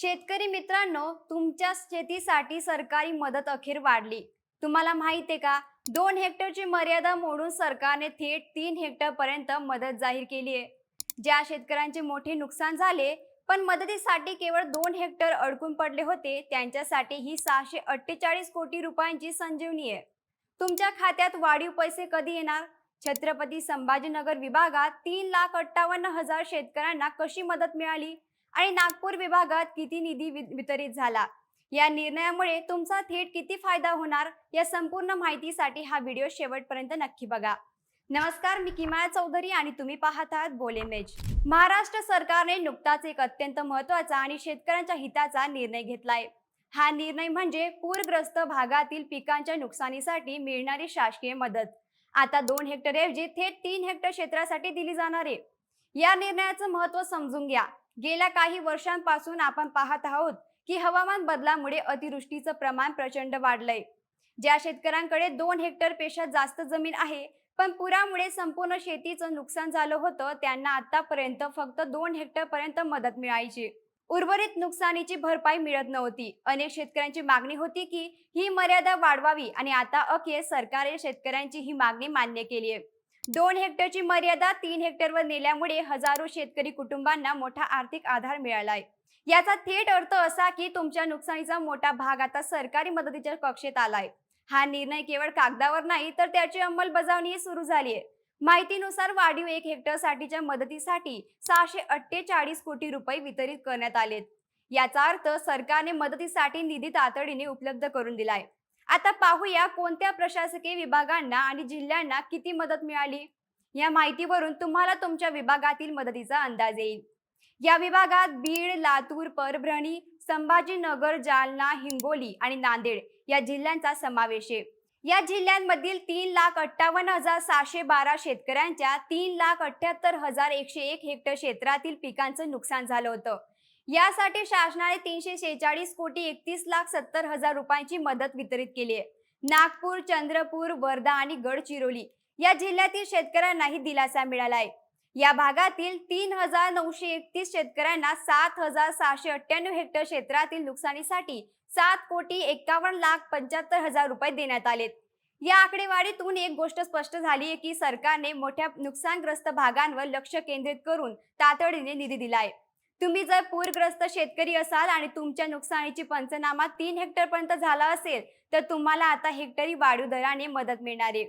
शेतकरी मित्रांनो तुमच्या शेतीसाठी सरकारी मदत अखेर वाढली. तुम्हाला माहिती आहे का? दोन हेक्टरची मर्यादा मोडून सरकारने थेट तीन हेक्टर पर्यंत मदत जाहीर केली आहे. ज्या शेतकऱ्यांचे मोठे नुकसान झाले पण मदतीसाठी केवळ दोन हेक्टर अडकून पडले होते त्यांच्यासाठी ही सहाशे अठ्ठेचाळीस कोटी रुपयांची संजीवनी आहे. तुमच्या खात्यात वाढीव पैसे कधी येणार? छत्रपती संभाजीनगर विभागात तीन लाख अठ्ठावन्न हजार शेतकऱ्यांना कशी मदत मिळाली? आणि नागपूर विभागात किती निधी वि- वितरित झाला? या निर्णयामुळे तुमचा थेट किती फायदा होणार? या संपूर्ण माहितीसाठी हा व्हिडिओ शेवटपर्यंत नक्की बघा. नमस्कार मी किमाया चौधरी आणि तुम्ही पाहत आहात बोले मेज महाराष्ट्र सरकारने नुकताच एक अत्यंत महत्त्वाचा आणि शेतकऱ्यांच्या हिताचा निर्णय घेतलाय. हा निर्णय म्हणजे पूरग्रस्त भागातील पिकांच्या नुकसानीसाठी मिळणारी शासकीय मदत. आता दोन हेक्टर ऐवजी थेट तीन हेक्टर क्षेत्रासाठी दिली जाणार आहे. या निर्णयाचं महत्त्व समजून घ्या. गेल्या काही वर्षांपासून आपण पाहत आहोत की हवामान बदलामुळे अतिवृष्टीचं प्रमाण प्रचंड वाढलंय. ज्या शेतकऱ्यांकडे दोन हेक्टरपेक्षा जास्त जमीन आहे पण पुरामुळे संपूर्ण शेतीचं नुकसान झालं होतं त्यांना आतापर्यंत फक्त दोन हेक्टर पर्यंत मदत मिळायची. उर्वरित नुकसानीची भरपाई मिळत नव्हती. अनेक शेतकऱ्यांची मागणी होती की ही मर्यादा वाढवावी आणि आता अखेर सरकारने शेतकऱ्यांची ही मागणी मान्य केली आहे दोन हेक्टरची मर्यादा तीन हेक्टरवर नेल्यामुळे हजारो शेतकरी कुटुंबांना मोठा आर्थिक आधार मिळालाय. याचा थेट अर्थ असा की तुमच्या नुकसानीचा मोठा भाग आता सरकारी मदतीच्या कक्षेत आलाय. हा निर्णय केवळ कागदावर नाही तर त्याची अंमलबजावणी सुरू झाली आहे माहितीनुसार वाढीव एक हेक्टर साठीच्या मदतीसाठी सहाशे अठ्ठेचाळीस कोटी रुपये वितरित करण्यात आलेत. याचा अर्थ सरकारने मदतीसाठी निधी तातडीने उपलब्ध करून दिलाय. आता पाहूया कोणत्या प्रशासकीय विभागांना आणि जिल्ह्यांना किती मदत मिळाली? या माहितीवरून तुम्हाला तुमच्या विभागातील मदतीचा अंदाज येईल. या विभागात बीड लातूर परभणी संभाजीनगर जालना हिंगोली आणि नांदेड या जिल्ह्यांचा समावेश आहे. या जिल्ह्यांमधील तीन लाख अठ्ठावन्न हजार सहाशे बारा शेतकऱ्यांच्या तीन लाख अठ्याहत्तर हजार एकशे एक हेक्टर क्षेत्रातील पिकांचं नुकसान झालं होतं. यासाठी शासनाने तीनशे शेहेचाळीस कोटी एकतीस लाख सत्तर हजार रुपयांची मदत वितरित केली आहे. नागपूर चंद्रपूर वर्धा आणि गडचिरोली या जिल्ह्यातील शेतकऱ्यांनाही दिलासा मिळालाय या भागातील तीन हजार नऊशे एकतीस शेतकऱ्यांना सात हजार सहाशे अठ्ठ्याण्णव हेक्टर क्षेत्रातील नुकसानीसाठी सात कोटी एकावन्न लाख पंच्याहत्तर हजार रुपये देण्यात आलेत. या आकडेवारीतून एक गोष्ट स्पष्ट झाली आहे की सरकारने मोठ्या नुकसानग्रस्त भागांवर लक्ष केंद्रित करून तातडीने निधी दिलाय तुम्ही जर पूरग्रस्त शेतकरी असाल आणि तुमच्या नुकसानीची पंचनामा तीन हेक्टर पर्यंत झाला असेल तर तुम्हाला आता हेक्टरी वाढीव दराने मदत मिळणार आहे.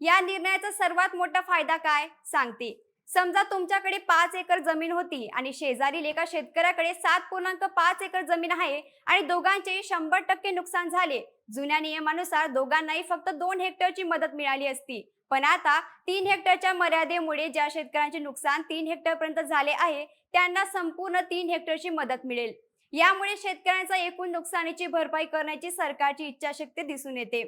या निर्णयाचा सर्वात मोठा फायदा काय? सांगते. समजा तुमच्याकडे पाच एकर जमीन होती आणि शेजारील एका शेतकऱ्याकडे सात पूर्णांक पाच एकर जमीन आहे आणि दोघांचे शंभर टक्के नुकसान झाले. जुन्या नियमानुसार दोघांनाही फक्त दोन हेक्टरची मदत मिळाली असती. पण आता तीन हेक्टरच्या मर्यादेमुळे ज्या शेतकऱ्यांचे नुकसान तीन हेक्टर पर्यंत झाले आहे त्यांना संपूर्ण तीन हेक्टरची मदत मिळेल. यामुळे शेतकऱ्यांचा एकूण नुकसानीची भरपाई करण्याची सरकारची इच्छाशक्ती दिसून येते.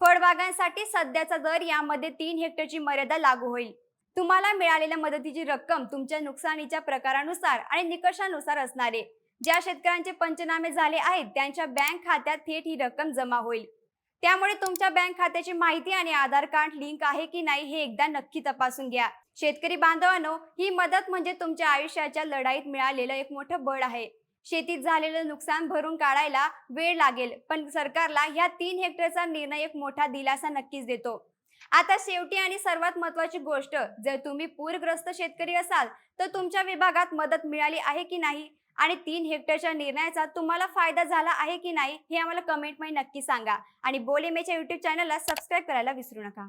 फळबागांसाठी सध्याचा दर यामध्ये तीन हेक्टरची मर्यादा लागू होईल. तुम्हाला मिळालेल्या मदतीची रक्कम तुमच्या नुकसानीच्या प्रकारानुसार आणि निकषानुसार असणार आहे. ज्या शेतकऱ्यांचे पंचनामे झाले आहेत त्यांच्या बँक खात्यात थेट ही रक्कम जमा होईल. त्यामुळे तुमच्या बँक खात्याची माहिती आणि आधार कार्ड लिंक आहे की नाही हे एकदा नक्की तपासून घ्या. शेतकरी बांधवांनो ही मदत म्हणजे तुमच्या आयुष्याच्या लढाईत मिळालेलं एक मोठं बळ आहे. शेतीत झालेलं नुकसान भरून काढायला वेळ लागेल पण सरकारला ह्या तीन हेक्टरचा निर्णय एक मोठा दिलासा नक्कीच देतो. आता शेवटी आणि सर्वात महत्वाची गोष्ट जर तुम्ही पूरग्रस्त शेतकरी असाल तर तुमच्या विभागात मदत मिळाली आहे की नाही? आणि तीन हेक्टरच्या निर्णयाचा तुम्हाला फायदा झाला आहे की नाही हे आम्हाला कमेंटमध्ये नक्की सांगा. आणि बोलेमेच्या युट्यूब चॅनलला सबस्क्राईब करायला विसरू नका.